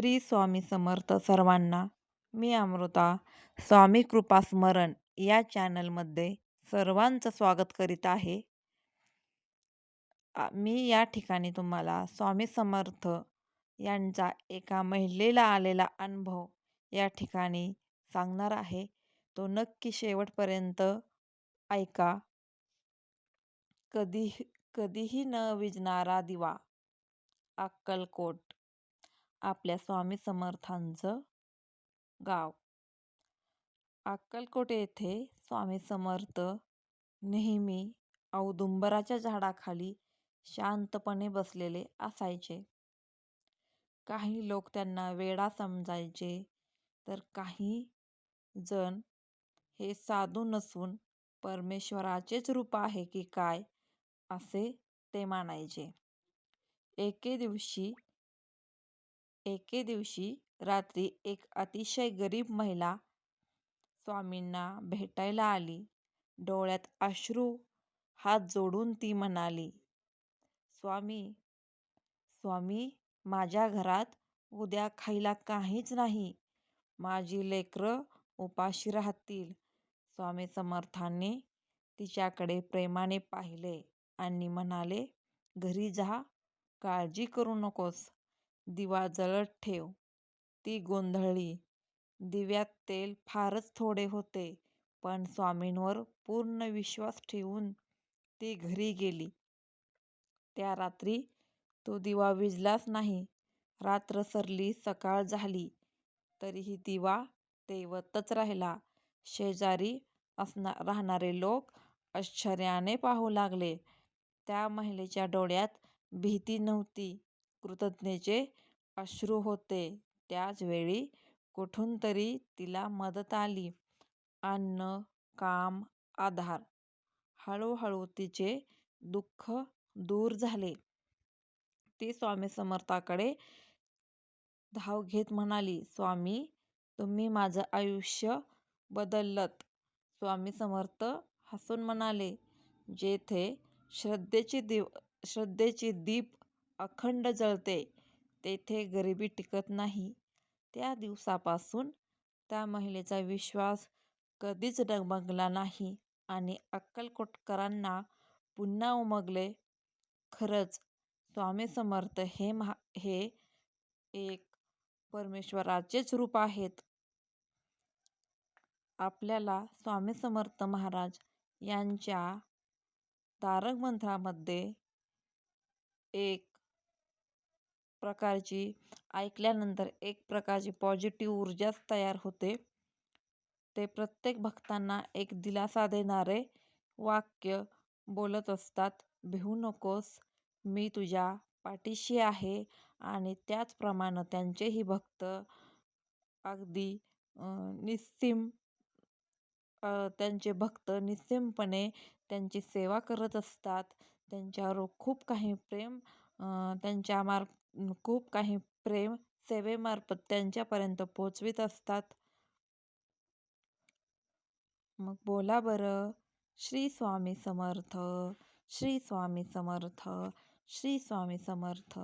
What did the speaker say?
श्री स्वामी समर्थ सर्वांना मी अमृता स्वामी कृपा स्मरण या चॅनलमध्ये सर्वांचं स्वागत करीत आहे. मी या ठिकाणी तुम्हाला स्वामी समर्थ यांचा एका महिलेला आलेला अनुभव या ठिकाणी सांगणार आहे. तो नक्की शेवटपर्यंत ऐका. कधी कधीही न विजणारा दिवा अक्कलकोट. आपल्या स्वामी समर्थांचं गाव. अक्कलकोट येथे स्वामी समर्थ नेहमी औदुंबराच्या झाडाखाली शांतपणे बसलेले असायचे. काही लोक त्यांना वेडा समजायचे तर काही जण हे साधू नसून परमेश्वराचेच रूप आहे की काय असे ते मानायचे. एके दिवशी एके दिवशी रात्री एक अतिशय गरीब महिला स्वामींना भेटायला आली. डोळ्यात अश्रू हात जोडून ती म्हणाली स्वामी स्वामी माझ्या घरात उद्या खायला काहीच नाही. माझी लेकरं उपाशी राहतील. स्वामी समर्थांनी तिच्याकडे प्रेमाने पाहिले आणि म्हणाले घरी जा काळजी करू नकोस. दिवा जळत ठेव. ती गोंधळली. दिव्यात तेल फारच थोडे होते पण स्वामींवर पूर्ण विश्वास ठेवून ती घरी गेली. त्या रात्री तो दिवा विझलाच नाही. रात्र सरली सकाळ झाली. तरीही दिवा तेवतच राहिला. शेजारी असना राहणारे लोक आश्चर्याने पाहू लागले. त्या महिलेच्या डोळ्यात भीती नव्हती. कृतज्ञतेचे अश्रू होते. त्याचवेळी कुठून तरी तिला मदत आली. अन्न काम आधार. हळूहळू तिचे दुःख दूर झाले. ती स्वामी समर्थाकडे धाव घेत म्हणाली स्वामी तुम्ही माझं आयुष्य बदललत. स्वामी समर्थ हसून म्हणाले जेथे श्रद्धेची दिव श्रद्धेची दीप अखंड जळते. तेथे गरिबी टिकत नाही. त्या दिवसापासून त्या महिलेचा विश्वास कधीच डगमगला नाही आणि अक्कलकोटकरांना पुन्हा उमगले. खरंच स्वामी समर्थ हे महा हे एक परमेश्वराचेच रूप आहेत. आपल्याला स्वामी समर्थ महाराज यांच्या तारक मंत्रामध्ये एक प्रकारची ऐकल्यानंतर एक प्रकारची पॉझिटिव्ह ऊर्जाच तयार होते. ते प्रत्येक भक्तांना एक दिलासा देणारे वाक्य बोलत असतात. भिवू नकोस मी तुझ्या पाठीशी आहे आणि त्याचप्रमाणे त्यांचेही भक्त अगदी निस्सीम त्यांचे भक्त निस्सीमपणे त्यांची सेवा करत असतात. त्यांच्यावर खूप काही प्रेम त्यांच्या मार खूप काही प्रेम सेवेमार्फत त्यांच्यापर्यंत पोचवीत असतात. मग बोला बरं. श्री स्वामी समर्थ श्री स्वामी समर्थ श्री स्वामी समर्थ.